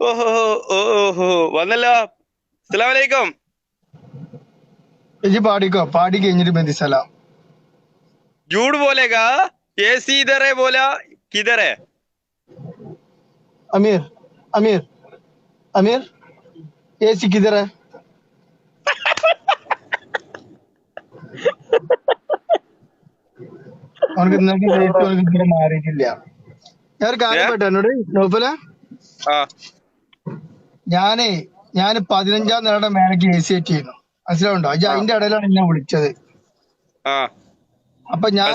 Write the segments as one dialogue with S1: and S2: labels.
S1: ഓഹോ വന്നല്ലോ. അസ്സലാമലൈക്കും.
S2: എജി പാടിക്കോ? പാടി കഴിഞ്ഞിട്ട്
S1: മതി സലാം ജൂഡ് പോലെകാ ഏസി ഇതറെ
S2: പോല? അമീർ അമീർ അമീർ ഏസി കിതറെ അവനക്ക് ഇന്നലെ മാറിയിട്ടില്ല. ഞാൻ ഒരു കാര്യം പെട്ടെന്നോട് നോപ്പല ഞാനേ ഞാൻ പതിനഞ്ചാം നിലയുടെ മേലേക്ക് എ സി സെറ്റ് ചെയ്യുന്നു. മനസ്സിലാവുണ്ടോ അജി അതിന്റെ ഇടയിലാണ് എന്നെ വിളിച്ചത്.
S1: ആ.
S2: അപ്പൊ ഞാൻ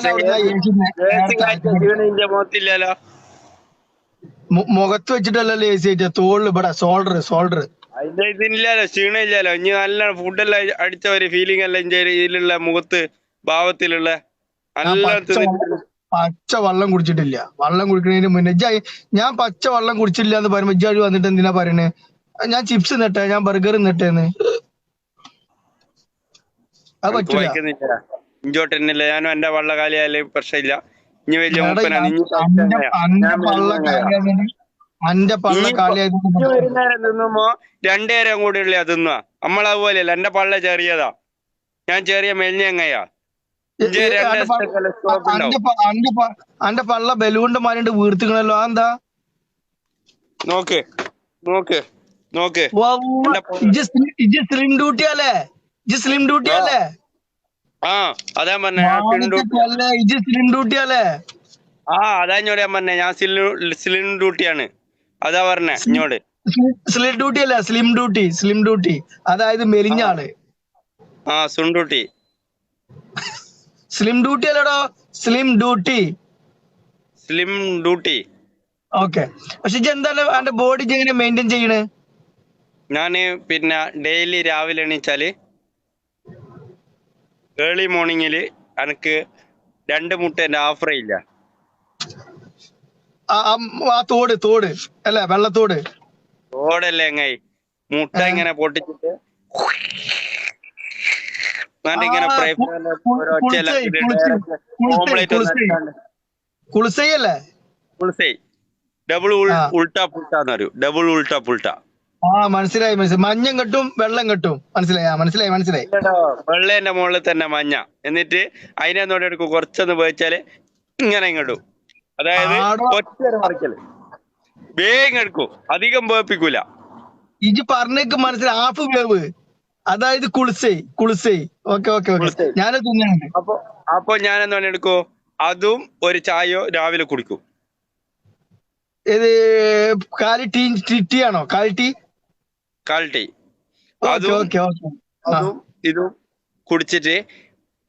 S2: മുഖത്ത് വെച്ചിട്ടല്ലല്ലോ എ സി കയറ്റിയ തോളിൽ ഇവിടെ സോൾഡർ സോൾഡർ
S1: അതിന്റെ ഇതില്ലല്ലോ ക്ഷീണം ഇല്ലല്ലോ ഇനി നല്ല ഫുഡെല്ലാം അടിച്ച ഒരു ഫീലിംഗ് അല്ല ഇതിലുള്ള മുഖത്ത് ഭാവത്തിലുള്ള. നല്ല
S2: പച്ച വെള്ളം- കുടിച്ചിട്ടില്ല. വെള്ളം കുടിക്കുന്നതിന് മുന്നേ ഇജ്ജ് ഞാൻ പച്ച വെള്ളം കുടിച്ചില്ല എന്ന് പറയുമ്പോ ഇജ്ജ് വന്നിട്ട് എന്തിനാ പറയണേ? ഞാൻ ചിപ്സ് നെട്ടെ ഞാൻ ബർഗർ നിട്ടേന്ന് അത് പറ്റൂല.
S1: വായിക്കുന്നില്ല ഇഞ്ചോട്ട് തന്നെയല്ല. ഞാനും എന്റെ വള്ള കാലിയായാലും പ്രശ്നമില്ല ഇനി വലിയ
S2: അന്റെ പള്ള
S1: തിന്നുമ്പോ രണ്ടേരം കൂടി ഉള്ള തിന്നുക നമ്മളതുപോലെയല്ല. എന്റെ പള്ള ചെറിയതാ. ഞാൻ ചെറിയ മെലിഞ്ഞങ്ങയാ
S2: അന്റെ പള്ള- ബലൂണിന്റെ മാറിണ്ട് വീർത്തിക്കണല്ലോ അതെന്താ?
S1: നോക്ക് നോക്ക് നോക്ക്.
S2: സ്ലി- സ്ലിം ഡ്യൂട്ടി അല്ലേ? സ്ലിം ഡ്യൂട്ടി അല്ലേ?
S1: ആ അതാ പറഞ്ഞ
S2: സ്ലിം ഡ്യൂട്ടി അല്ലേ?
S1: ആ അതാ ഇഞ്ഞോട് ഞാൻ പറഞ്ഞ ഞാൻ സിലിണ്ടർ ഡ്യൂട്ടിയാണ് അതാ പറഞ്ഞ ഇഞ്ഞോട്.
S2: സ്ലിം ഡ്യൂട്ടി അല്ല? സ്ലിം ഡ്യൂട്ടി സ്ലിം ഡ്യൂട്ടി അതായത് മെലിഞ്ഞ ആൾ.
S1: ആ സുണ്ടൂട്ടി
S2: സ്ലിം ഡ്യൂട്ടി അല്ലടോ. Slim duty
S1: slim duty
S2: okay പക്ഷെ ഇജ്ജ് എന്താണ് അവന്റെ ബോഡി എങ്ങനെ മെയിന്റെയിൻ ചെയ്യണേ?
S1: ഞാൻ പിന്നെ ഡെയിലി രാവിലെ എണീച്ചാൽ ഏർലി മോർണിംഗിൽ എനിക്ക് രണ്ട് മുട്ടേന്റെ ഓഫർ ഇല്ല.
S2: ആ- ആ ആ തോട് തോട്. അല്ലേ വെള്ളത്തോട്.
S1: ഓടല്ലേ എങ്ങായി മുട്ട
S2: എങ്ങനെ
S1: ഇങ്ങനെ പൊട്ടിച്ചിട്ട്
S2: കുളിസൈ,
S1: ഡബിൾ. ഉൾട്ടാ പുൾട്ടാന്ന് പറയും. ഡബിൾ ഉൾട്ടാ പുൾട്ടാ.
S2: ആ മനസ്സിലായി മനസ്സിലായി. മഞ്ഞം കെട്ടും വെള്ളം കെട്ടും. മനസ്സിലായി മനസ്സിലായി മനസ്സിലായി.
S1: വെള്ളേന്റെ മുകളിൽ തന്നെ മഞ്ഞ. എന്നിട്ട് അതിനെ നോടി എടുക്കും കുറച്ചൊന്ന് പോയിച്ചാൽ ഇങ്ങനെ ഇങ്ങോട്ടും അതായത്
S2: ആടോ.
S1: ഒറ്റ മറിക്കൽ വേഗം എടുക്കും. അധികം പോയിപ്പിക്കൂല
S2: ഇജ് പറഞ്ഞേക്ക് മനസ്സിലായി. Half wave. അതായത് കുളിസൈ കുളിസൈ. Okay okay okay.
S1: ഞാൻ
S2: ഞാനത് തിന്നുന്നുണ്ട്
S1: അപ്പൊ അപ്പൊ ഞാൻ എന്താണ് എടുക്കോ? അതും ഒരു ചായയോ രാവിലെ കുടിക്കും.
S2: ഇത് കാലി ടീ ടീ- ടീ ആണോ? കാലി ടീ?
S1: കാലി ടീ. അതും
S2: ഓക്കെ ഓക്കെ. ആ.
S1: അതും ഇതും കുടിച്ചിട്ട്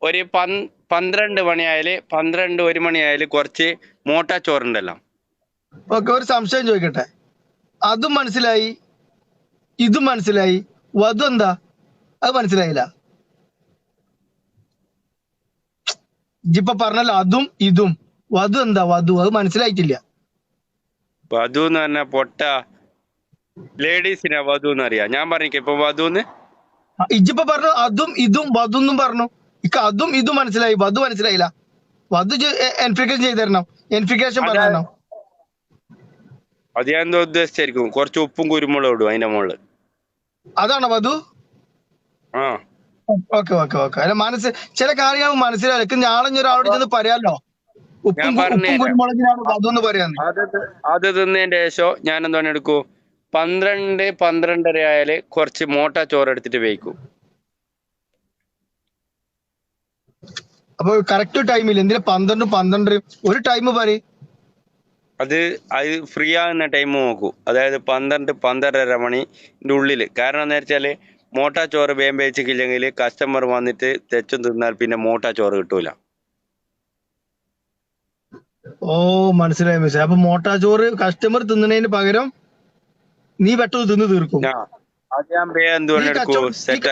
S1: ഒരു പൻ പന്ത്രണ്ട് മണിയായാൽ പന്ത്രണ്ട് ഒരു മണിയായാൽ കുറച്ച് മോട്ട ചോറുണ്ടല്ലോ
S2: ഓക്കെ ഒരു സംശയം ചോദിക്കട്ടെ. അതും മനസ്സിലായി ഇതും മനസ്സിലായി. വധു എന്താ അത് മനസ്സിലായില്ല. ഇജിപ്പൊ പറഞ്ഞല്ലോ അതും ഇതും. വധു എന്താ വധു? അത് മനസ്സിലായിട്ടില്ല.
S1: വധു എന്ന് പറഞ്ഞ പൊട്ട. ലേഡീസിനാ വധു എന്ന് അറിയാം. ഞാൻ പറഞ്ഞു ഇപ്പൊ വധു
S2: എന്ന്? ഇജിപ്പൊ പറഞ്ഞു അതും ഇതും വധു എന്നും പറഞ്ഞു. ഇക്ക അതും ഇതും മനസ്സിലായി. വധു മനസ്സിലായില്ല. വധു എൻഫിക്കേഷൻ ചെയ്തു തരണം. എൻഫിക്കേഷൻ പറഞ്ഞു
S1: അത് ഞാൻ എന്തോ ഉദ്ദേശിച്ചായിരിക്കും. കുറച്ച് ഉപ്പും കുരുമുളകും ഇടും അതിന്റെ മുകളിൽ
S2: അതാണോ വധു? Okay okay okay. അല്ല മനസ്സ് ചില കാര്യങ്ങൾ മനസ്സിലായി ഞാളെ ഒരാളോട് ചെന്ന് പറയാലോ? ഉപ്പും. കുരുമുളകിനാണ്
S1: അത് തിന്നതിന്റെ ശേഷം ഞാൻ എന്താണ് എടുക്കൂ പന്ത്രണ്ട് പന്ത്രണ്ടര ആയാൽ കുറച്ച് മോട്ട ചോറ് എടുത്തിട്ട് വേവിക്കും.
S2: അപ്പൊ കറക്റ്റ് ടൈമിൽ എന്തിനാ പന്ത്രണ്ട് പന്ത്രണ്ട് ഒരു ടൈം പറ
S1: അത് അത് ഫ്രീ ആകുന്ന ടൈം നോക്കൂ. അതായത് പന്ത്രണ്ട് പന്ത്രണ്ടര മണിന്റെ ഉള്ളിൽ. കാരണം എന്താ വെച്ചാൽ മോട്ട ചോറ് വേഗം വേച്ചിക്കില്ലെങ്കിൽ കസ്റ്റമർ വന്നിട്ട് തെച്ചും തിന്നാൽ പിന്നെ മോട്ടാ ചോറ് കിട്ടൂല.
S2: ഓ മനസ്സിലായി മനസ്സിലായി. അപ്പൊ മോട്ടാ ചോറ് കസ്റ്റമർ തിന്നണതിന് പകരം നീ പെട്ടെന്ന് തിന്ന് തീർക്കും.
S1: ഞാൻ അത് ഞാൻ വേഗം എന്തുകൊണ്ട്
S2: ഈ
S1: സെറ്റ്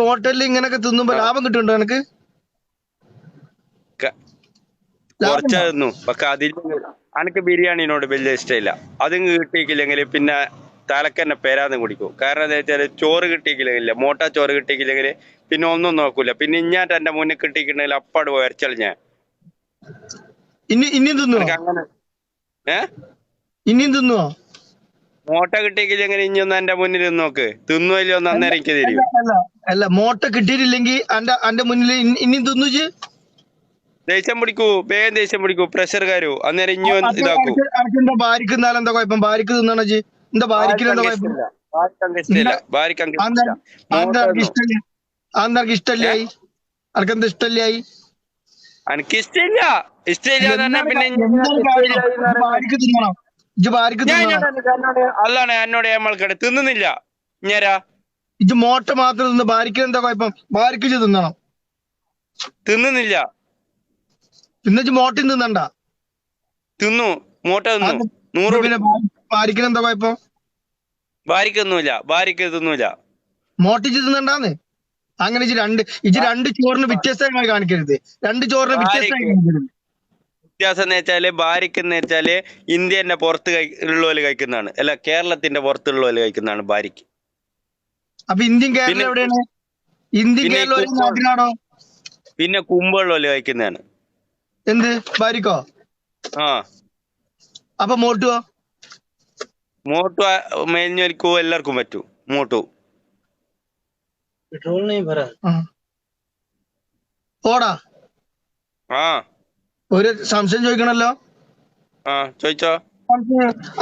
S2: ഹോട്ടലിൽ ഇങ്ങനൊക്കെ തിന്നുമ്പോ ലാഭം കിട്ടുന്നുണ്ടോ എനിക്ക്
S1: ക-
S2: ലാഭം
S1: കുറച്ച് തിന്നു പക്ഷെ അതിൽ എനിക്ക് ബിരിയാണിനോട് വലിയ ഇഷ്ടമില്ല. അതും കിട്ടിയില്ലെങ്കിൽ പിന്നെ തലക്കന്നെ പേരാന്ന് കുടിക്കും കാരണം എന്താ വെച്ചാൽ ചോറ് കിട്ടിയില്ലെങ്കിൽ മോട്ട ചോറ് കിട്ടിയില്ലെങ്കിൽ പിന്നെ ഒന്നും നോക്കൂല. പിന്നെ ഇഞ്ഞാട്ട് എന്റെ മുന്നിൽ കിട്ടിയിട്ടുണ്ടെങ്കിൽ അപ്പാട് വരച്ചൾ ഞാൻ. അങ്ങനെ ഏ?
S2: ഇനിയും തിന്നുവോ
S1: മോട്ട കിട്ടിയില്ലെങ്കിൽ ഇനി ഒന്ന് എന്റെ മുന്നിൽ നോക്ക്. തിന്നുമല്ലോ ഒന്ന് അന്നേരം എനിക്ക് തരും.
S2: അല്ല മോട്ട കിട്ടിയിട്ടില്ലെങ്കിൽ അന്റെ മുന്നിൽ ഇനി- ഇനിയും തിന്നു?
S1: ദേഷ്യം പിടിക്കൂ വേഗം ദേഷ്യം പിടിക്കൂ പ്രഷർ കാരോ. അന്നേരം ഇനി ഇതാക്കൂ.
S2: ഭാര്യക്ക് എന്താ കുഴപ്പം? ഭാര്യക്ക് തിന്നണോ എന്താ അനക്കെന്താ
S1: എനിക്ക് ഇഷ്ടമില്ല. ഇഷ്ടമില്ല. പിന്നെ അല്ലാണ് എന്നോട് നമ്മൾക്കടെ തിന്നുന്നില്ല. ഞാരാ
S2: ഇജ്ജ് മോട്ട മാത്രം തിന്ന് ഭാര്യക്ക് എന്താ കുഴപ്പം ഭാര്യക്ക് തിന്നണം.
S1: തിന്നുന്നില്ല.
S2: പിന്നെ മോട്ടയും തിന്നണ്ട.
S1: തിന്നു. മോട്ട തിന്നു. നൂറ്
S2: പിന്നെ ഭാര്യക്ക് എന്താ കുഴപ്പം
S1: ഭാര്യക്കൊന്നുമില്ല ഭാര്യക്ക് ഇതൊന്നുമില്ല
S2: മോട്ടിച്ച് തിന്നണ്ടാന്ന്? അങ്ങനെ ഇജ്ജ് രണ്ട് ഇജ്ജ് രണ്ട് ചോറിന് വ്യത്യസ്തമായി കാണിക്കരുത്. രണ്ട് ചോറിന് വ്യത്യസ്തമായി കാണിക്കരുത്.
S1: വ്യത്യാസം എന്ന് വെച്ചാൽ ഭാര്യക്ക് എന്ന് വെച്ചാൽ ഇന്ത്യന്റെ പുറത്ത് ഉള്ളവര് കഴിക്കുന്നതാണ്. അല്ല കേരളത്തിന്റെ പുറത്തുള്ളവര് കഴിക്കുന്നതാണ് ഭാര്യക്ക്
S2: അപ്പൊ ഇന്ത്യൻ കേരളം എവിടെയാണ്? ഇന്ത്യൻ
S1: പിന്നെ
S2: കേരളം നാട്ടിലാണോ
S1: പിന്നെ കുമ്പുള്ളവര് കഴിക്കുന്നതാണ്.
S2: എന്ത്? ഭാര്യക്കോ
S1: ആ.
S2: അപ്പൊ മോട്ടുവോ?
S1: മോട്ടു മേഞ്ഞൊരിക്കൂ എല്ലാവർക്കും പറ്റൂ മോട്ടു
S3: पेट्रोल नहीं भरा
S2: ആ. ഓടാ
S1: ആ
S2: ഒരു സംശയം ചോദിക്കണല്ലോ
S1: ആ ചോദിച്ചോ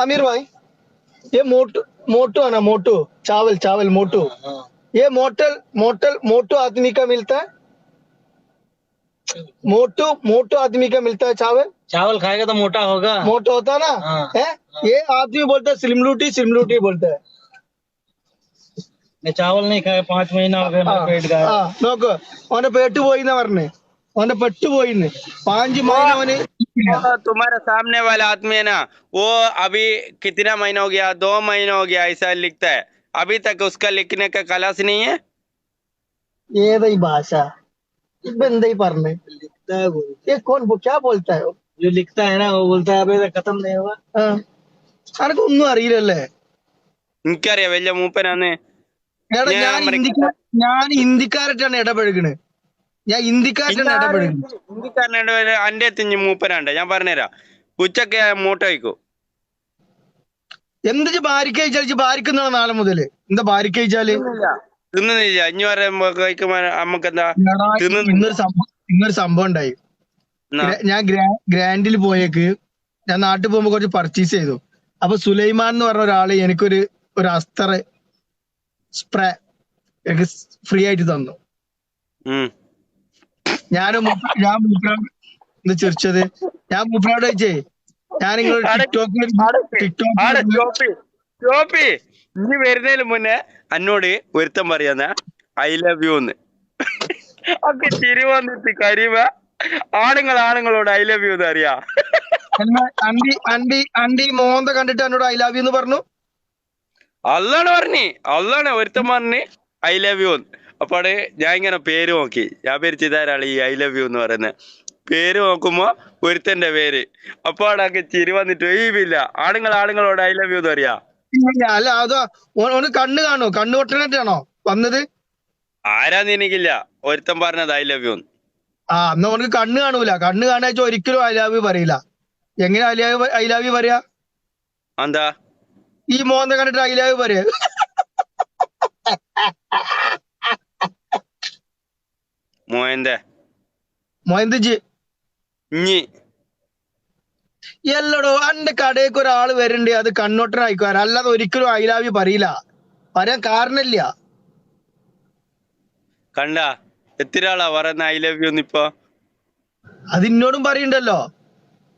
S2: अमीर भाई ये मोटू मोटू है ना मोटू चावल चावल मोटू
S3: हाँ
S2: ये मोटल मोटल मोटू आदमी का मिलता है मोटू मोटू आदमी का मिलता है चावल
S3: चावल खाएगा तो मोटा होगा
S2: मोटा होता है ना
S3: हाँ।
S2: है ये आदमी बोलता है सिमलूटी सिमलूटी बोलता है
S3: मैं चावल नहीं खाया पाँच महीना हो गया
S2: ആ,
S3: मेरा पेट का
S2: ആ, നോക്ക് ഓന്റെ പേട്ട് പോയിന്നാ പറഞ്ഞേ ഓന്റെ പെട്ട് പോയിന്ന് പാഞ്ച് മൈന ഓന്
S1: वो तुम्हारे सामने वाला आदमी है ना वो अभी कितना महीना हो गया दो महीना हो गया ऐसा लिखता है अभी तक उसका लिखने का क्लास नहीं है
S2: ഏതാ ഈ ഭാഷ ഇപ്പൊ എന്താ ഈ പറഞ്ഞേ
S3: लिखता है वो
S2: ये कौन वो क्या बोलता है
S3: जो लिखता है ना वो बोलता है अभी तक खत्म नहीं हुआ
S2: ആ അനക്കൊന്നും അറിയില്ലല്ലേ?
S1: എനിക്കറിയാം വലിയ മൂപ്പനാന്ന്.
S2: എടാ
S1: ഞാൻ
S2: ഞാൻ
S1: അമേരിക്ക-
S2: ഇന്ത്യക്കാ ഞാൻ ഇന്ത്യക്കാരായിട്ടാണ് ഇടപഴകണ്. ഞാൻ ഇന്ത്യക്കാരായിട്ടാണ് ഇടപഴകുന്നത്
S1: ഹിന്ദിക്കാരനോട് അന്റെ തിഞ്ഞ് മൂപ്പനാണ്ട്. ഞാൻ പറഞ്ഞുതരാം. ഉച്ചയ്ക്ക് മൂട്ട വയ്ക്കൂ
S2: എന്ത് ബാരിക്ക കഴിച്ചാൽ ഭാര്യക്കുന്നാണ് നാളെ മുതൽ? എന്താ ബാരിക്ക കഴിച്ചാൽ?
S1: തിന്നുന്നില്ല. ഇനി പറയുമ്പോ കഴിക്കുമ്പോ നമുക്ക് എന്താ.
S2: ഇന്നൊരു സംഭവം ഇന്നൊരു സംഭവം ഉണ്ടായി. ഞാൻ ഗ്രാൻഡിൽ പോയേക്ക്. ഞാൻ നാട്ടിൽ പോകുമ്പോ കുറച്ച് പർച്ചേസ് ചെയ്തു. അപ്പൊ സുലൈമാൻ എന്ന് പറഞ്ഞ ഒരാൾ എനിക്കൊരു ഒരു അസ്തർ സ്പ്രേ എനിക്ക് ഫ്രീ ആയിട്ട് തന്നു. ഞാനും ഞാൻ മൂപ്പരോട് ചിരിച്ചത്. ഞാൻ മൂപ്പരോട് ചോദിച്ചേ ഞാൻ നിങ്ങൾ ടിക്ടോക്കിൽ
S1: ഇനി വരുന്നതിന് മുന്നേ എന്നോട് ഒരുത്തം പറയാന്ന ഐ ലവ് യു എന്ന്. ഒക്കെ ചിരി കരിവ കരിമ ആണുങ്ങൾ ആണുങ്ങളോട് ഐ ലവ് യു എന്ന് അറിയാ.
S2: അണ്ടി അണ്ടി അണ്ടി മോന്ത കണ്ടിട്ട് എന്നോട് ഐ ലവ് യു എന്ന് പറഞ്ഞു?
S1: അല്ലാണ് പറഞ്ഞു. അല്ലാണ് ഒരുത്തൻ പറഞ്ഞു ഐ ലവ് യു അപ്പാട് ഞാൻ ഇങ്ങനെ പേര് നോക്കി. ഞാൻ പേര് ചെയ്താരാളി ഈ ഐ ലവ് യു എന്ന് പറയുന്നത്. പേര് നോക്കുമ്പോ ഒരുത്തന്റെ പേര്. അപ്പാടൊക്കെ ചിരി വന്നിട്ട് ഒഴിവില്ല ആണുങ്ങൾ ആണുങ്ങളോട് ഐ ലവ് യു എന്ന്
S2: പറയാ? അല്ല അതോ ഒന്ന് ഓന് കണ്ണ് കാണോ കണ്ണ് പൊട്ടനായിട്ടാണോ വന്നത്?
S1: ആരാന്ന് എനിക്കില്ല. ഒരുത്തൻ പറഞ്ഞത് ഐ ലവ് യു
S2: ആ എന്നാ ഓനക്ക് കണ്ണ് കാണൂല. കണ്ണ് കാണാച്ച ഒരിക്കലും ഐ ലവ് യു പറയില്ല. എങ്ങനെ ഐ ലവ് യു പറയാ?
S1: എന്താ?
S2: ഈ മോന്ത കണ്ടിട്ട് ഐ ലവ് യു പറയാ.
S1: മോയന്റെ
S2: മോയന്തജി
S1: ഇഞ്ഞി
S2: എല്ലടോ അന്റെ കടയ്ക്ക് ഒരാൾ വരണ്ട് അത് കണ്ണോട്ടനായിക്കാരൻ. അല്ലാതെ ഒരിക്കലും ഐ ലവ് യു പറയില്ല. പറയാൻ കാരണമില്ല.
S1: കണ്ട? എത്ര ആളാ പറയുന്ന ഐ ലവ് യു ഇപ്പൊ?
S2: അതിന്നോടും പറയണ്ടല്ലോ.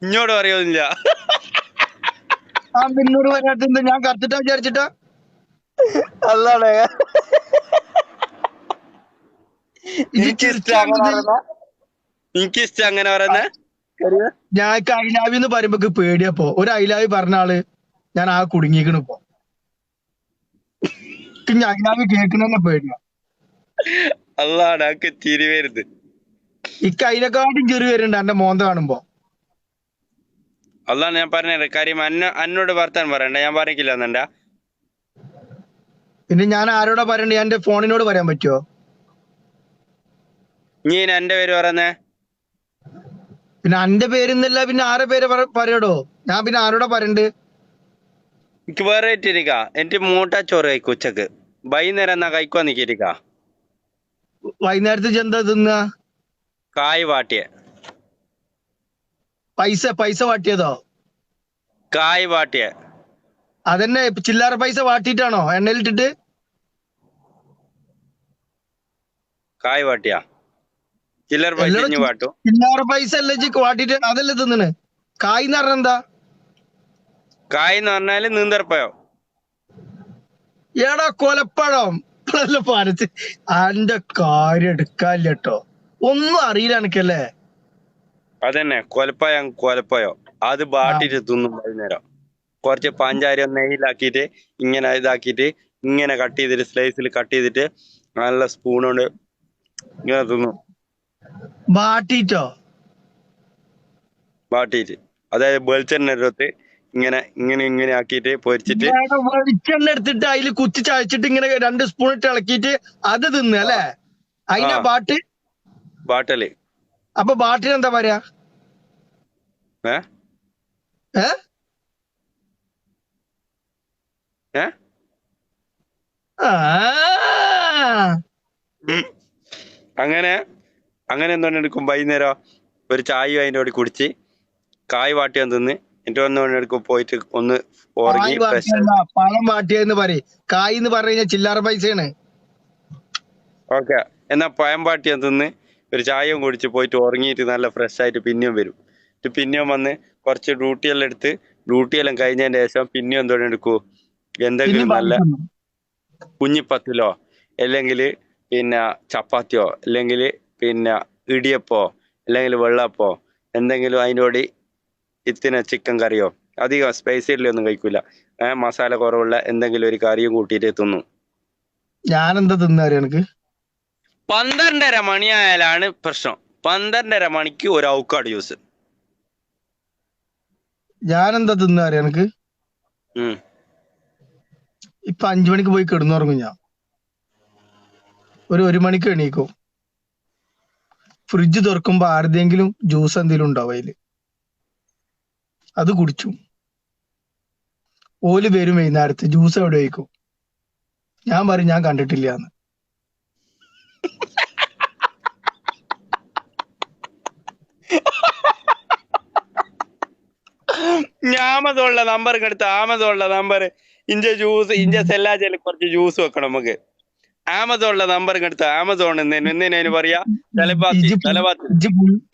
S1: ഇഞ്ഞോട് പറയുന്നില്ല
S2: ആ എന്നോട് പറയാത്തത് ഞാൻ കത്തിട്ടാ വിചാരിച്ചിട്ടാ?
S1: അല്ലാടെ
S2: ഇത്
S1: എനിക്കിഷ്ടം അങ്ങനെ പറയുന്ന?
S2: ഞാൻ ഐലാവി എന്ന് പറയുമ്പോ പേടിയപ്പോ ഒരു ഐലാവി ലവ് പറഞ്ഞ ആൾ ഞാൻ ആ കുടുങ്ങിക്കണു ഇപ്പൊ. ഐലാവി ലവ് പേടിയാ.
S1: അല്ലാടെ ഒക്കെ ചിരി വരുന്നത്
S2: ഇക്ക് അതിനെക്കാട്ടും ചെറു വരുന്നുണ്ട്. എന്റെ മോന്ത കാണുമ്പോ.
S1: അതാണ് ഞാൻ പറഞ്ഞത് കാര്യം അന്ന അന്നോട് വർത്താൻ പറയണ്ട ഞാൻ പറഞ്ഞില്ല എന്നണ്ട.
S2: പിന്നെ ഞാൻ ആരോടാ പറയണ്ടേ? ഞാൻ എന്റെ ഫോണിനോട് പറയാൻ പറ്റുമോ
S1: നീ എന്റെ പേര് പറയുന്നേ?
S2: പിന്നെ എന്റെ പേരുന്നല്ല പിന്നെ ആരെ പേര് പറ- പറയടോ? ഞാൻ പിന്നെ ആരോടാ പറയണ്ട്?
S1: എനിക്ക് വേറെ ഇട്ടിരിക്ക എന്റെ മൂട്ട ചോറ് കഴിക്കും ഉച്ചയ്ക്ക്. വൈകുന്നേരം എന്നാ കഴിക്കുവാ നിക്കിരിക്ക
S2: വൈകുന്നേരത്തെ ചെന്താ തിന്ന?
S1: കായ് വാട്ടിയ.
S2: പൈസ പൈസ വാട്ടിയതോ?
S1: കായ് വാട്ടിയ.
S2: അതന്നെ ചില്ലറ പൈസ വാട്ടിയിട്ടാണോ? എണ്ണയിലിട്ടിട്ട്
S1: കായ് വാട്ടിയ. ചില്ലറ പൈസ വാട്ടു.
S2: ചില്ലറ പൈസ അല്ലേ ജി വാട്ടിട്ട് അതല്ലേ തിന്നണ്. കായ് എന്ന് പറഞ്ഞ എന്താ?
S1: കായ് എന്ന് പറഞ്ഞാൽ നീന്തർപ്പയോ
S2: എടാ കൊലപ്പഴം. പറഞ്ഞത് അന്റെ കാര്യം എടുക്കാല്ലോ ഒന്നും അറിയില്ല എനിക്കല്ലേ
S1: അതന്നെ കൊലപ്പയം കൊലപ്പയോ. അത് ബാട്ടിട്ട് തിന്നും വൈകുന്നേരം. കുറച്ച് പഞ്ചാരി നെയ്യിലാക്കിയിട്ട് ഇങ്ങനെ ഇതാക്കിയിട്ട് ഇങ്ങനെ കട്ട് ചെയ്തിട്ട് സ്ലൈസിൽ കട്ട് ചെയ്തിട്ട് നല്ല സ്പൂൺ കൊണ്ട് ഇങ്ങനെ തിന്നും.
S2: ബാട്ടിട്ടോ
S1: ബാട്ടിട്ട് അതായത് വെളിച്ചെണ്ണ എടുത്ത് ഇങ്ങനെ ഇങ്ങനെ ഇങ്ങനെ ആക്കിയിട്ട് പൊരിച്ചിട്ട്
S2: വെളിച്ചെണ്ണ എടുത്തിട്ട് അതിൽ കുത്തി ചായച്ചിട്ട് ഇങ്ങനെ രണ്ട് സ്പൂൺ ഇട്ട് ഇളക്കിയിട്ട് അത് തിന്ന് അല്ലേ? അതിനാ. ബാട്ട്
S1: ബാട്ടൽ
S2: അപ്പൊ ബാട്ടിന് എന്താ പറയാ.
S1: അങ്ങനെ അങ്ങനെ എന്തോന്ന് എടുക്കും? വൈകുന്നേരം ഒരു ചായ അതിന്റെ കൂടി കുടിച്ച് കായ് വാട്ടിയാൻ തിന്ന്. എന്റെ ഒന്ന് എടുക്കും പോയിട്ട് ഒന്ന് ഉറങ്ങി
S2: പഴം വാട്ടിയെന്ന് പറയും. കായ് എന്ന് പറഞ്ഞു കഴിഞ്ഞാൽ ചില്ലറ പൈസയാണ്.
S1: ഓക്കെ. എന്നാ പഴം വാട്ടിയ തിന്ന്. ഒരു ചായയും കുടിച്ച് പോയിട്ട് ഉറങ്ങിയിട്ട് നല്ല ഫ്രഷ് ആയിട്ട് പിന്നെയും വരും. പിന്നെയും വന്ന് കുറച്ച് ഡ്യൂട്ടിയെല്ലാം എടുത്ത് ഡ്യൂട്ടിയെല്ലാം കഴിഞ്ഞതിന് ശേഷം പിന്നെയും എന്തോ എടുക്കൂ. എന്തെങ്കിലും നല്ല
S2: തിന്നും.
S1: കുഞ്ഞിപ്പത്തിലോ അല്ലെങ്കിൽ പിന്നെ ചപ്പാത്തിയോ അല്ലെങ്കിൽ പിന്നെ ഇടിയപ്പോ അല്ലെങ്കിൽ വെള്ളപ്പോ എന്തെങ്കിലും അതിനോട് ഇത്തിന ചിക്കൻ കറിയോ അധികം സ്പൈസിലൊന്നും കഴിക്കൂല. ഏഹ് മസാല കുറവുള്ള എന്തെങ്കിലും ഒരു കറിയും കൂട്ടിയിട്ട് തിന്നു.
S2: ഞാനെന്താ തിന്നാറ് എനിക്ക്
S1: പന്ത്രണ്ടര മണിയായാലാണ് പ്രശ്നം. പന്ത്രണ്ടര മണിക്ക് ഒരു ഔക്കാട് ജ്യൂസ്.
S2: ഞാനെന്താ തിന്നാറ് എനിക്ക് ഇപ്പൊ അഞ്ചു മണിക്ക് പോയി കിടന്നുറങ്ങും ഞാൻ. ഒരു ഒരു മണിക്ക് എണീക്കോ. ഫ്രിഡ്ജ് തുറക്കുമ്പോ ആരുടെങ്കിലും ജ്യൂസ് എന്തെങ്കിലും ഉണ്ടാവും അതിൽ. അത് കുടിച്ചു. ഓൽ വരും വൈകുന്നേരത്ത്. ജ്യൂസ് എവിടെ വയ്ക്കും ഞാൻ പറയും ഞാൻ കണ്ടിട്ടില്ല എന്ന്
S1: ആമസോണിലെ നമ്പർ എടുത്ത് ആമസോണിലെ നമ്പർ ഇഞ്ച ജ്യൂസ് ഇഞ്ച സെല്ലാജൽ കുറച്ച് ജ്യൂസ് വെക്കണം നമുക്ക്. ആമസോണിലെ നമ്പർ എടുത്ത് ആമസോൺ എന്തിനു പറയാ
S2: പുൾ-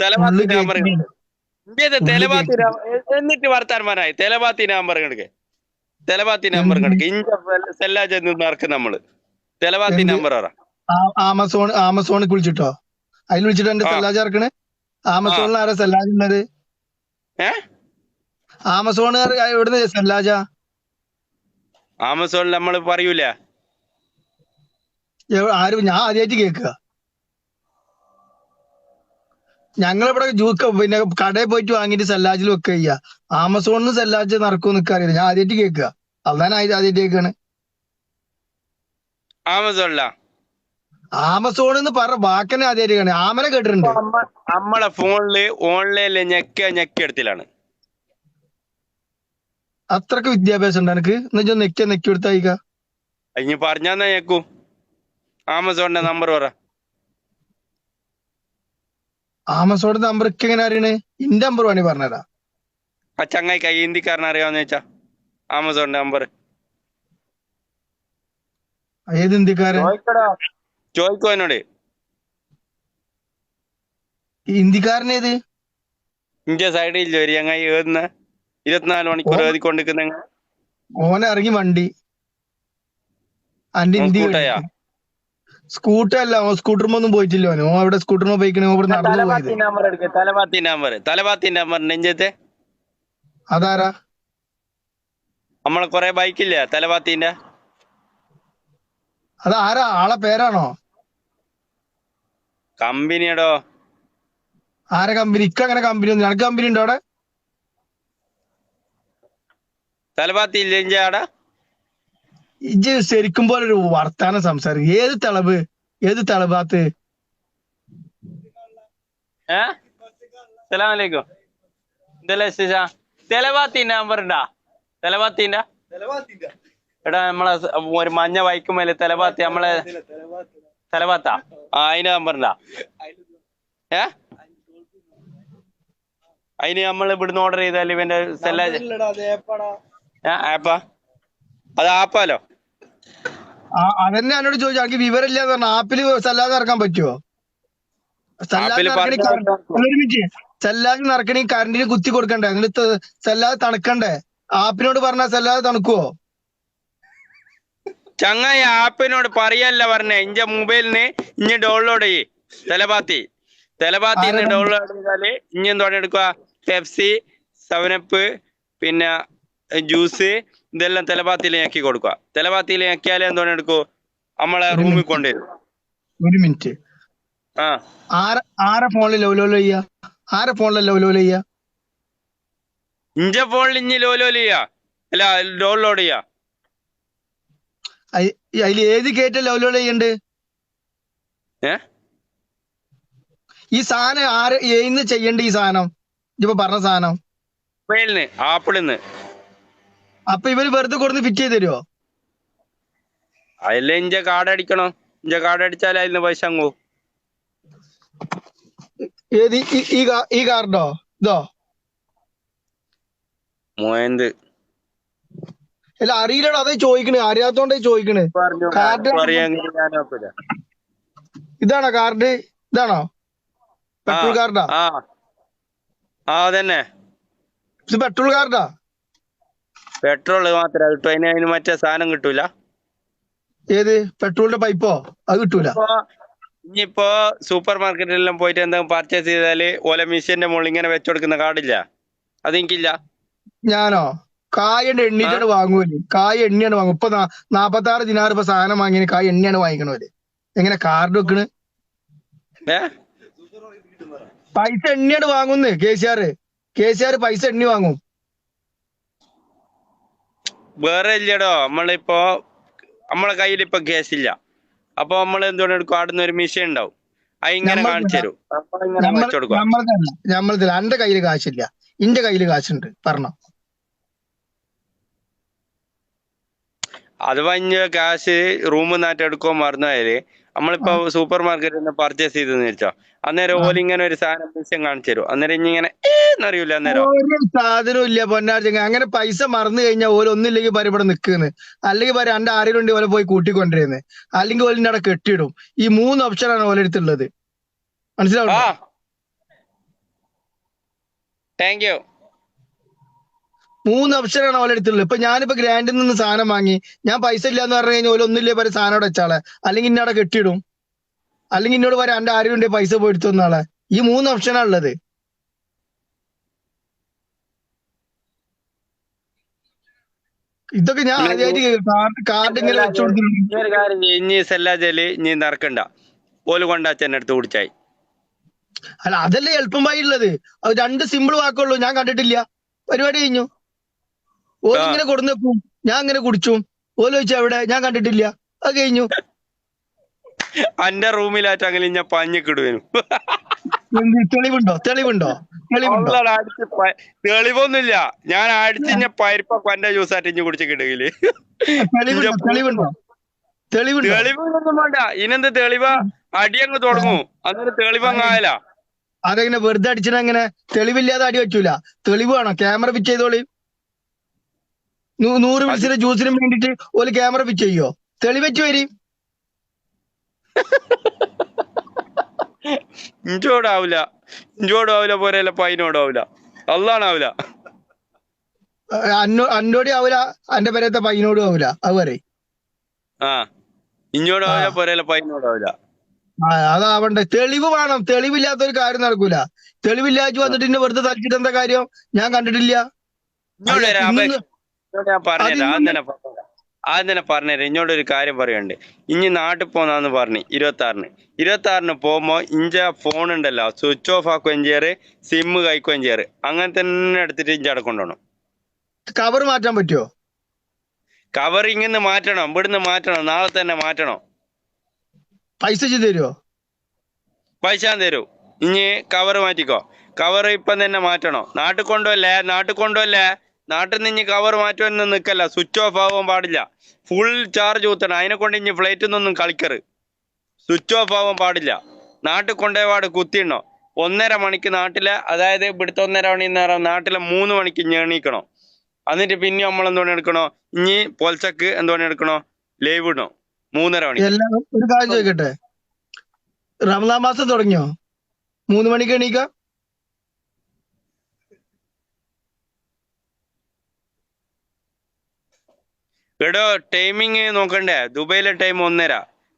S1: തലപാത്തി.
S2: പുള്ള്
S1: നമ്പർ. ഇന്ത്യത്തെ എന്നിട്ട് വർത്താൻമാരായി തെലപാത്തി നമ്പർ എടുക്ക്. തെലപാത്തി നമ്പർ
S2: എന്ത്?
S1: ഇഞ്ച സെല്ലാജ് നടക്കും നമ്മൾ. തെലപാത്തി നമ്പർ പറ.
S2: ആമസോൺ ആമസോണിൽ വിളിച്ചിട്ടോ അതിൽ വിളിച്ചിട്ട് എന്റെ സെല്ലാജ് ഇറക്കണേ ആമസോണിൽ ആരാ സെല്ലാജ് ഉള്ളത്
S1: ഏ?
S2: ആമസോൺ എവിടുന്ന് സല്ലാജ
S1: ആമസോണിൽ നമ്മൾ പറയൂല.
S2: ആരും ഞാൻ ആദ്യമായിട്ട് കേക്കുക ഞങ്ങളിവിടെ ജ്യൂസ് പിന്നെ കടയിൽ പോയിട്ട് വാങ്ങിയിട്ട് സല്ലാജിൽ വെക്കുക ആമസോണിൽ ആമസോണിന്ന് സല്ലാജ് നടക്കും നിൽക്കുക ഞാൻ ആദ്യമായിട്ട് കേൾക്കുക. അതാണ് ആദ്യമായിട്ട് കേൾക്കാണ്.
S1: ആമസോണിലാ?
S2: ആമസോൺ എന്ന് പറ വാക്കനെ ആദ്യമായിട്ട് ആമനെ കേട്ടിട്ടുണ്ട്.
S1: നമ്മ- നമ്മളെ ഫോണിൽ ഓൺലൈനിൽ ഞെക്ക ഞെക്കിയെടുത്തിലാണ്
S2: അത്രയ്ക്ക് വിദ്യാഭ്യാസം ഉണ്ട് എനിക്ക് എന്നുവെച്ചാ നെക്ക നെക്കി എടുത്തയക്ക
S1: ഇനി പറഞ്ഞാ ഞെക്കൂ ആമസോണിന്റെ നമ്പർ പറ.
S2: ആമസോണിന്റെ നമ്പർ ഒക്കെ എങ്ങനെ അറിയണേ? ഇന്റെ നമ്പർ വേണേ പറഞ്ഞതാ
S1: ആ ചങ്ങായിക്ക ഹിന്ദിക്കാരൻ ഹിന്ദിക്കാരനെ അറിയാവുന്ന വെച്ചാ ആമസോണിന്റെ നമ്പർ
S2: ഏത് ഹിന്ദിക്കാരൻ?
S1: ചോദിക്കോ എന്നോട്.
S2: ഹിന്ദിക്കാരൻ ഏത്?
S1: ഇന്റെ സൈഡിൽ ഒരു ചങ്ങായി ഏതുന്ന ഇരുപത്തിനാല് മണിക്കൂർ
S2: എഴുതി
S1: കൊണ്ടിരിക്കുന്ന
S2: ഓനെ ഇറങ്ങി വണ്ടി. അന്റെ
S1: ഇന്ത്യ?
S2: സ്കൂട്ടർ അല്ല ഓൻ സ്കൂട്ടറുമ്പോ ഒന്നും പോയിട്ടില്ല ഓന് ഓൻ അവിടെ സ്കൂട്ടറുമ്പോ പോയിക്കണേ ഓൻ ഇവിടെ നടന്നു പോയത്.
S1: തലപാത്തി നമ്പർ എടുക്ക് തലപാത്തി നമ്പർ നെഞ്ചത്തെ.
S2: അതാരാ?
S1: നമ്മളെ കൊറേ ബൈക്ക് തലപാത്തിന്റെ
S2: അത് ആരാ? ആളെ പേരാണോ?
S1: കമ്പനിയടോ?
S2: ആരെ കമ്പനി? ഇക്ക അങ്ങനെ കമ്പനി ഒന്നും എനിക്ക് കമ്പനി ഉണ്ടോ അവിടെ?
S1: തലപാത്തി ഇല്ലേ ആടാ?
S2: ഇജ്ജ് ശരിക്കും പോലെ ഒരു വർത്താനം സംസാരിക്കും. ഏത് തെളവ് ഏത് തെളവാത്ത്
S1: ഏ? സലാമലൈക്കും ഇതല്ലേ ശിശ തലപാത്തിന്റെ നമ്പർ ഉണ്ടാ തലപാത്തിന്റെ എടാ നമ്മളെ ഒരു മഞ്ഞ വൈക്കുമ്പോ തലഭാത്തി നമ്മളെ തലഭാത്ത ആ നമ്പർ ഉണ്ടാ ഏ? അതിന് നമ്മൾ ഇവിടുന്ന് ഓർഡർ ചെയ്താൽ ഇവന്റെ സെല്ല ആപ്പാ. അത് ആപ്പാലോ?
S2: അതന്നെ എന്നോട് ചോദിച്ചു. എനിക്ക് വിവരമില്ല എന്ന് പറഞ്ഞ. ആപ്പിൽ സല്ലാതെ ഇറക്കാൻ പറ്റുമോ സല്ലാതെ
S1: പറഞ്ഞാ
S2: നടക്കണേ കറണ്ടിന് കുത്തി കൊടുക്കണ്ടേ? എന്നിട്ട് സല്ലാതെ തണുക്കണ്ടേ? ആപ്പിനോട് പറഞ്ഞാൽ സല്ലാതെ തണുക്കുവോ?
S1: ചങ്ങായി ആപ്പിനോട് പറയല്ല പറഞ്ഞേ. ഇന്റെ മൊബൈലിന് ഇനി ഡൗൺലോഡ് ചെയ്യ്. തലപാത്തി.
S2: തലപാത്തി
S1: ഡൗൺലോഡ് ചെയ്താൽ ഇനി എന്തോടെ എടുക്കുക. പെപ്സി സെവനപ്പ് പിന്നെ ജ്യൂസ് ഇതെല്ലാം തലപാത്തിയിൽ ഞെക്കി കൊടുക്കുക. തലപാത്തിയിൽ ഞെക്കിയാലേ എന്തോ എടുക്കൂ? നമ്മളെ റൂമിൽ. കൊണ്ടുവരും.
S2: ഒരു മിനിറ്റ്
S1: ആ.
S2: ആര ആരെ ഫോണിൽ ചെയ്യാ? ആരെ ഫോണിൽ ലവ് ലോല ചെയ്യാ?
S1: ഇന്റെ ഫോണിൽ ഇനി ലോലോൽ ചെയ്യാ? അല്ല ഡൗൺലോഡ് ചെയ്യാ?
S2: അതിൽ ഏത് കേട്ട് ലവ് ചെയ്യണ്ട്?
S1: ഏ?
S2: ഈ സാധനം ആര് ഏന്ന് ചെയ്യണ്ട ഈ സാധനം? ഇതിപ്പോ പറഞ്ഞ സാധനം.
S1: ആപ്പിളിന്ന്.
S2: അപ്പൊ ഇവർ വെറുതെ കൊടുന്ന് ഫിറ്റ് ചെയ്ത് തരുമോ
S1: അതിലെ ഇഞ്ച കാർഡ് അടിക്കണോ. ഇഞ്ച കാർഡ് അടിച്ചാലേ അതിന് പൈസ അങ്ങോ
S2: ഏത് ഈ- കാർഡോ? ഇതോ?
S1: മോയന്ത്
S2: അല്ല അറിയില്ലടോ അതേ ചോദിക്കണ്. അറിയാത്തോണ്ടേ ചോദിക്കണ്. കാർഡ് ഇതാണോ കാർഡ്? ഇതാണോ? പെട്രോൾ കാർഡാ?
S1: ആ. ആ അതന്നെ.
S2: ഇത് പെട്രോൾ കാർഡാ?
S1: പെട്രോൾ മാത്രമേ കിട്ടൂ അതിന് അതിന് മറ്റേ സാധനം കിട്ടൂല?
S2: ഏത്? പെട്രോളിന്റെ പൈപ്പോ? അത് കിട്ടൂല.
S1: ഇനിയിപ്പോ സൂപ്പർ മാർക്കറ്റിലെല്ലാം പോയിട്ട് എന്തെങ്കിലും പർച്ചേസ് ചെയ്താൽ ഓല മെഷീന്റെ മുകളിൽ ഇങ്ങനെ വെച്ചുകൊടുക്കുന്ന കാർഡില്ല? അത് എനിക്കില്ല
S2: ഞാനോ? കായ എണ്ണിട്ടാണ് വാങ്ങുവല്ലേ കായ എണ്ണിയാണ് വാങ്ങും. ഇപ്പൊ നാപ്പത്തി ആറ് ദിനാറ് ഇപ്പൊ സാധനം വാങ്ങിയ കായ എണ്ണിയാണ് വാങ്ങിക്കണവര്. എങ്ങനെ കാർഡ് വെക്കണ്? പൈസ എണ്ണിയാണ് വാങ്ങുന്നേ K C R K C R പൈസ എണ്ണി വാങ്ങും.
S1: വേറെ ഇല്ലടോ. നമ്മളിപ്പോ നമ്മളെ കയ്യിൽ ഇപ്പൊ കേസ് ഇല്ല അപ്പൊ നമ്മൾ എന്തുകൊണ്ട് എടുക്കും. അവിടുന്ന് ഒരു മിഷീൻ ഉണ്ടാവും. അത് ഇങ്ങനെ
S2: നമ്മൾ-
S1: കാണിച്ചു തരും.
S2: എന്റെ കയ്യിൽ കാശില്ല. ഇന്റെ കയ്യിൽ കാശുണ്ട്. പറഞ്ഞോ.
S1: അത് വഞ്ഞ കാശ് റൂമിൽ നിന്നായിട്ട് മറന്നു മറന്നുപോയാൽ? നമ്മളിപ്പോ സൂപ്പർ മാർക്കറ്റിൽ നിന്ന് പർച്ചേസ് ചെയ്തെന്ന് വെച്ചോ അന്നേരം ഓൽ ഇങ്ങനെ ഒരു സാധനം മിഷ്യൻ കാണിച്ചു തരും. അന്നേരം ഇനി ഇങ്ങനെ എന്നറിയൂല അന്നേരം.
S2: ഒരു സാധനവും ഇല്ല പൊന്നാർച്ചങ്ങ അങ്ങനെ പൈസ മറന്നു കഴിഞ്ഞാൽ ഓൽ ഒന്നില്ലെങ്കിൽ പറയും ഇവിടെ നിൽക്കുന്നു. അല്ലെങ്കിൽ പറയും എന്റെ ആരെങ്കിലും ഉണ്ടെങ്കിൽ ഓലെ പോയി കൂട്ടിക്കൊണ്ടിരുന്നത് അല്ലെങ്കിൽ ഓലിന്റെ അവിടെ കെട്ടിയിടും. ഈ മൂന്ന് ഓപ്ഷനാണ് ഓലെടുത്തുള്ളത്
S1: അടുത്തുള്ളത്.
S2: മനസ്സിലാവുണ്ടോ
S1: താങ്ക് യു
S2: മൂന്ന് ഓപ്ഷനാണ് അവളുടെ അടുത്തുള്ളത് ഇപ്പൊ ഞാനിപ്പോ ഗ്രാൻഡിൽ നിന്ന് സാധനം വാങ്ങി. ഞാൻ പൈസ ഇല്ല എന്ന് പറഞ്ഞു കഴിഞ്ഞാൽ ഓല ഒന്നില്ലേ വരെ സാധനം അവിടെ വെച്ചാളെ അല്ലെങ്കിൽ ഇന്നെ അവിടെ കെട്ടിയിടും. അല്ലെങ്കിൽ എന്നോട് പറയാം എന്റെ ആരും ഉണ്ടെങ്കിൽ പൈസ പോയി എടുത്തു തന്നാളെ. ഈ മൂന്ന് ഓപ്ഷനാണ് ഉള്ളത്. ഇതൊക്കെ ഞാൻ ആദ്യമായിട്ട് കാർഡ് ഇങ്ങനെ.
S1: ഇനി ഓൽ കൊണ്ടാച്ചെന്നെ കുടിച്ചായി
S2: അല്ല അതല്ലേ എളുപ്പമായി ഉള്ളത് രണ്ട് സിമ്പിൾ വാക്കുള്ളൂ. ഞാൻ കണ്ടിട്ടില്ല. പരിപാടി കഴിഞ്ഞു.
S1: ഓൽ
S2: കൊടുന്ന് വെക്കും ഞാൻ ഇങ്ങനെ കുടിച്ചു. ഓൽ ചോദിച്ചു എവിടെ? ഞാൻ കണ്ടിട്ടില്ല. അത് കഴിഞ്ഞു.
S1: അന്റെ റൂമിലായിട്ട് അങ്ങനെ ഞാൻ പഞ്ഞിക്കിടുവേനു
S2: തെളിവുണ്ടോ? തെളിവുണ്ടോ? തെളിവുണ്ടോ?
S1: തെളിവൊന്നുമില്ല. ഞാൻ അടിച്ച് ഞാൻ പരിപ്പൊക്കെ എന്റെ ജ്യൂസ് ആയിട്ട് ഇഞ്ഞ് കുടിച്ച് കിട്ടുകിൽ
S2: തെളിവുണ്ടോ?
S1: തെളിവൊന്നും വേണ്ട. ഇനെന്ത് തെളിവ? അടിയങ്ങ് തുടങ്ങും. അന്നേരം തെളിവങ്ങായല
S2: അതെങ്ങനെ വെറുതെ അടിച്ചിട്ട് അങ്ങനെ തെളിവില്ലാതെ അടി വെച്ചൂല തെളിവാണോ. വേണം ക്യാമറ പിച്ച് ചെയ്തോളി. നൂറ് മിനിറ്റ് ജ്യൂസിനും വേണ്ടിട്ട് ഒരു ക്യാമറ പിച്ച് ചെയ്യോ? തെളിവെച്ച് വരും.
S1: ഇഞ്ചോടാവില്ല ഇഞ്ചോടാവൂല പോരല്ല പൈനോടാവില്ല അള്ളാണാവൂല.
S2: അന്നോ അന്നോടി ആവില്ല അന്റെ പേരത്തെ പൈനോടും ആവില്ല അത് പറയും.
S1: ആ ഇഞ്ചോടാവില്ല പോരല്ല
S2: പൈനോടാവില്ല അതാവണ്ടേ. തെളിവ് വേണം. തെളിവില്ലാത്ത ഒരു കാര്യം നടക്കൂല. തെളിവില്ലാച്ചു വന്നിട്ട് ഇന്നെ വെറുതെ തളിച്ചിട്ട് എന്താ കാര്യം? ഞാൻ കണ്ടിട്ടില്ല.
S1: ഞാൻ പറഞ്ഞുതരാം ആദ്യം തന്നെ പറഞ്ഞുതരാം. ആദ്യം തന്നെ പറഞ്ഞുതരാം ഇഞ്ഞോട് ഒരു കാര്യം പറയുന്നുണ്ട്. ഇനി നാട്ടിൽ പോന്നാന്ന് പറഞ്ഞു ഇരുപത്തി ആറിന് ഇരുപത്തി ആറിന് പോകുമ്പോ ഇഞ്ച ഫോൺ ഉണ്ടല്ലോ. സ്വിച്ച് ഓഫ് ആക്കുകയും ചെയ്യാറ് സിമ്മ് കഴിക്കുകയും ചെയ്യാറ്. അങ്ങനെ തന്നെ എടുത്തിട്ട് ഇഞ്ച അടക്കൊണ്ടോണം കൊണ്ടുപോകണം.
S2: കവർ മാറ്റാൻ പറ്റുമോ
S1: കവർ ഇങ്ങനെ മാറ്റണം. ഇവിടുന്ന് മാറ്റണം. നാളെ തന്നെ മാറ്റണം.
S2: പൈസ ചെയ്ത് തരുമോ
S1: പൈസ തരൂ. ഇനി കവർ മാറ്റിക്കോ. കവർ ഇപ്പം തന്നെ മാറ്റണോ. നാട്ടിൽ കൊണ്ടുവല്ലേ നാട്ടിൽ കൊണ്ടുവല്ലേ നാട്ടിൽ നിന്ന് ഇനി കവർ മാറ്റുമെന്ന് നിൽക്കല്ല സ്വിച്ച് ഓഫ് ആവാൻ പാടില്ല. ഫുൾ ചാർജ് കുത്തണം. അതിനെ കൊണ്ട് ഇനി ഫ്ലൈറ്റിൽ നിന്നൊന്നും കളിക്കറ് സ്വിച്ച് ഓഫ് ആവാൻ പാടില്ല. നാട്ടിൽ കൊണ്ടേപാട് കുത്തിയിടണോ. ഒന്നര മണിക്ക് നാട്ടിലെ അതായത് ഇവിടുത്തെ ഒന്നര മണി നേരം നാട്ടിലെ മൂന്ന് മണിക്ക് ഇനി എണീക്കണോ. എന്നിട്ട് പിന്നെ നമ്മൾ എന്തോണി എടുക്കണോ? ഇനി പൊൽച്ചക്ക് എന്തോണി എടുക്കണോ? ലൈവ് ഇടണോ. മൂന്നര മണി
S2: ഒരു കാര്യം ചോദിക്കട്ടെ? റമദാൻ മാസം തുടങ്ങിയോ? മൂന്ന് മണിക്ക് എണീക്ക?
S1: എടോ ടൈമിങ് നോക്കണ്ടേ? ദുബൈയിലെ ടൈം ഒന്നര.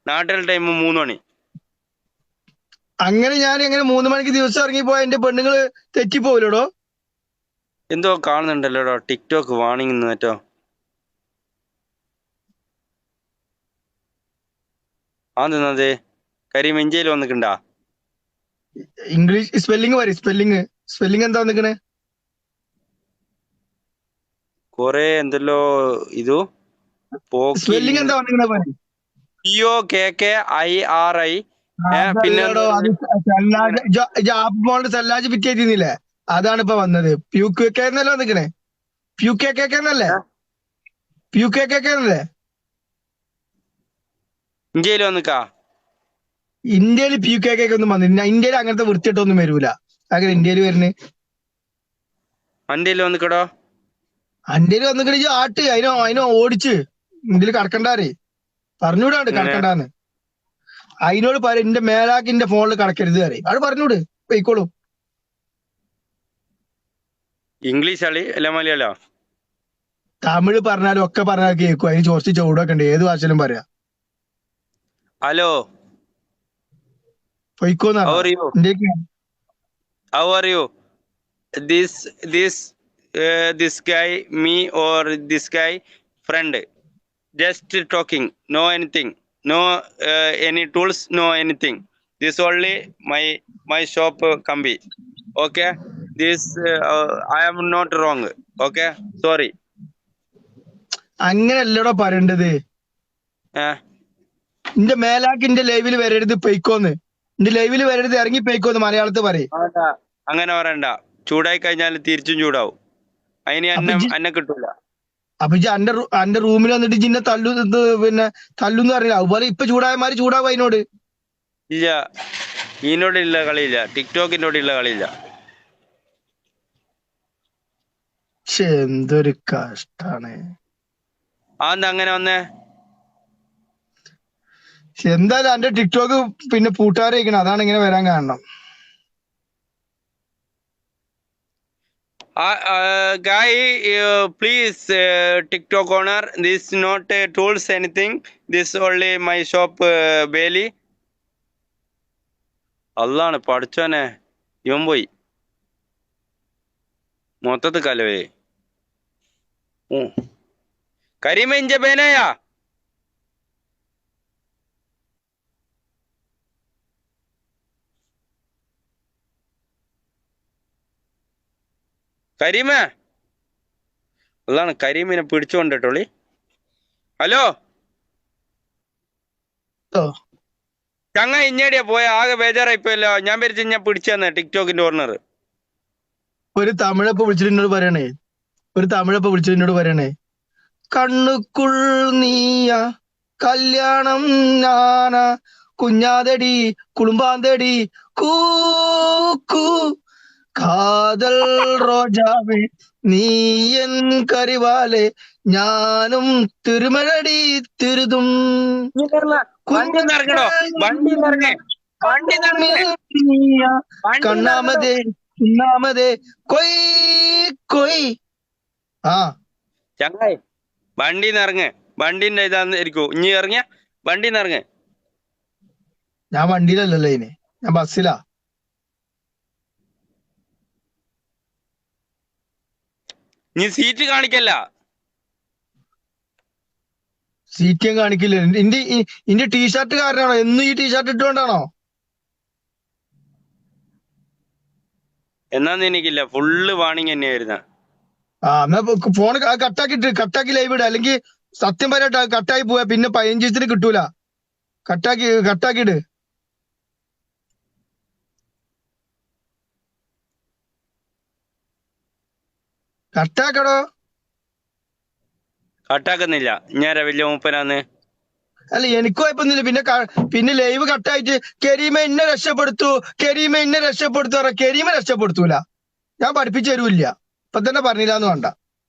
S1: നാട്ടിലെ ടൈം മൂന്ന് മണി.
S2: അങ്ങനെ ഞാൻ എങ്ങനെ മൂന്ന് മണിക്ക് ദിവസം ഇറങ്ങി പോയ എന്റെ പെണ്ണുങ്ങൾ തെറ്റിപ്പോവില്ലടോ?
S1: എന്തോ കാണുന്നുണ്ടല്ലോടോ? ടിക്ടോക്ക് വാണിംഗ് മറ്റോ? അതെന്നത് കരീം ഇഞ്ചയിൽ വന്നിട്ടുണ്ടാ?
S2: ഇംഗ്ലീഷ് സ്പെല്ലിംഗ് പറയും സ്പെല്ലിംഗ് സ്പെല്ലിംഗ് എന്താ നിക്കണേ
S1: കൊറേ എന്തല്ലോ ഇതു.
S2: സ്പെല്ലിംഗ് എന്താ വന്നിക്കണേ പറയും
S1: P O K K I R I A, പിന്നെ
S2: സല്ലാജ് ഫിറ്റ് ചെയ്തിരുന്നില്ലേ? അതാണ് ഇപ്പൊ വന്നത്. പ്യു കെ കെ എന്നല്ലേ വന്നിക്കണേ പ്യു കെ കെ കെ എന്നല്ലേ? പ്യു കെ കെ കെ എന്നല്ലേ?
S1: ഇന്ത്യയിൽ വന്നിക്കാ?
S2: ഇന്ത്യയിൽ പ്യു കെ കെ ഒന്നും വന്നില്ല. ഇന്ത്യയിൽ അങ്ങനത്തെ വൃത്തിയിട്ടൊന്നും വരൂല. അങ്ങനെ ഇന്ത്യയിൽ വരുന്നേ.
S1: അന്റയിൽ വന്നിക്കടോ?
S2: ഇന്ത്യയിൽ വന്നിക്കണ ആട്ട് അതിനോ അതിനോ ഓടിച്ച്. ഇന്ത്യയിൽ കടക്കണ്ടാരേ
S1: പറഞ്ഞൂടാണ്ട്?
S2: കടക്കണ്ടാന്ന് അതിനോട് പറ എന്റെ മേലാക്കിന്റെ ഫോണിൽ കടക്കരുത് പറയും. അത് പറഞ്ഞൂട് പോയിക്കോളൂ.
S1: ഇംഗ്ലീഷ് അളി അല്ല മലയാളോ?
S2: തമിഴ് പറഞ്ഞാലും ഒക്കെ പറഞ്ഞാൽ കേൾക്കും. അതിന് ചോർച്ച ചൂടൊക്കെ ഉണ്ട്. ഏത് ഭാഷയിലും പറയാ.
S1: ഹലോ?
S2: പൊയ്ക്കോന്ന്?
S1: How are you?
S2: ഇന്ത്യയ്ക്ക്
S1: how are you? This this uh, this guy me or this guy friend. Just talking. No anything. No uh, any tools no anything. This only my my shop uh, kambi. Okay? This uh, i am not wrong. Okay? Sorry.
S2: അങ്ങനെ അല്ലടോ പറയേണ്ടത്. എന്റെ മേലാക്കി ലൈവിൽ വരരുത് പൊയ്ക്കോന്ന്. നിന്റെ ലൈവിൽ വരരുത് ഇറങ്ങി പൊയ്ക്കോന്ന് മലയാളത്തിൽ പറയും.
S1: അങ്ങനെ പറയണ്ട. ചൂടായി കഴിഞ്ഞാൽ തിരിച്ചും ചൂടാവും. അതിന്
S2: അപ്പൊ
S1: അന്നെ കിട്ടൂല.
S2: അപ്പൊ ഇജ്ജ് അന്റെ റൂമിൽ വന്നിട്ട് ജിന്നെ തല്ലു പിന്നെ തല്ലുന്ന് അറിയില്ല. അതുപോലെ ഇപ്പൊ ചൂടായമാര് ചൂടാവും അതിനോട്
S1: ഇല്ല. ഇതിനോടില്ല കളിയില്ല. ടിക്ടോക്കിനോടില്ല കളിയില്ല.
S2: പക്ഷെ എന്തൊരു കഷ്ടാണ്.
S1: അതെന്താ അങ്ങനെ വന്നേ?
S2: എന്തായാലും അന്റെ ടിക്ടോക്ക് പിന്നെ പൂട്ടാരയിക്കണം അതാണ് ഇങ്ങനെ വരാൻ കാരണം.
S1: Uh, uh, uh, uh, TikTok owner, this not uh, tools anything. This only my shop, uh, Bailey. അല്ലാണ് പഠിച്ചോനെ ഇവൻ പോയി മൊത്തത്തിൽ കലവേ ഓ കരീമ ഇഞ്ച പേനയാ കരീമ? അതാണ് കരീമിനെ പിടിച്ചുകൊണ്ടിട്ടോളി ഹലോ? ചങ്ങ ഇഞ്ഞടിയാ പോയ? ആകെ ബേജാറായിപ്പോയല്ലോ. ഞാൻ വിചാരിച്ചു ഞാൻ പിടിച്ചെന്ന് ടിക്ടോക്കിന്റെ ഓർണർ
S2: ഒരു തമിഴപ്പ വിളിച്ചിട്ട് എന്നോട് പറയണേ. ഒരു തമിഴപ്പ വിളിച്ചിട്ട് എന്നോട് പറയണേ. കണ്ണുക്കുൾ നീയ കല്യാണം ഞാന കുഞ്ഞാതടി കുളുമ്പാന്തടി കൂക്കു കാതൽ റോജാവേ നീ എൻ കരിവാലെ ഞാനും തിരുമലടി തിരുതും. കണ്ണാമതേ കുന്നാമതേ കൊയ് കൊയ്. ആ.
S1: ചങ്ങായി വണ്ടി നിറങ്ങ് വണ്ടിന്റെ ഇതാന്ന് ഇരിക്കൂ. ഇനി ഇറങ്ങിയ വണ്ടി നിറങ്ങ്.
S2: ഞാൻ വണ്ടിയിലല്ലല്ലോ ഇനി. ഞാൻ ബസ്സിലാ.
S1: നീ സീറ്റ് കാണിക്കല്ല.
S2: സീറ്റ് ഞാൻ കാണിക്കില്ല. ഇന്റെ ഇന്റെ ടീഷർട്ട് കാരനാണോ? എന്നും ഈ ടീഷർട്ട് ഇട്ടുകൊണ്ടാണോ?
S1: എന്നാന്ന് എനിക്കില്ല. ഫുള്ള് വാണിങ് തന്നെയായിരുന്നു.
S2: ആ എന്നാ ഫോൺ കട്ടാക്കിട്ട് കട്ടാക്കി ലൈവ് ഇട. അല്ലെങ്കിൽ സത്യം പറയട്ടെ കട്ടായി പോയാ പിന്നെ പതിനഞ്ച് ദിവസത്തിന് കിട്ടൂല. കട്ടാക്കി കട്ടാക്കിയിട് കട്ടാക്കടോ.
S1: കട്ടാക്കുന്നില്ല. ഞാൻ വലിയ മൂപ്പനാന്ന്?
S2: അല്ല എനിക്ക് കുഴപ്പമൊന്നുമില്ല. പിന്നെ പിന്നെ ലൈവ് കട്ടായിട്ട് കരീമ എന്നെ രക്ഷപ്പെടുത്തു. കരീമ എന്നെ രക്ഷപ്പെടുത്തു കരീമ രക്ഷപ്പെടുത്തൂല. ഞാൻ പഠിപ്പിച്ചു തരൂല്ല. ഇപ്പൊ തന്നെ പറഞ്ഞില്ലാന്ന് വേണ്ട.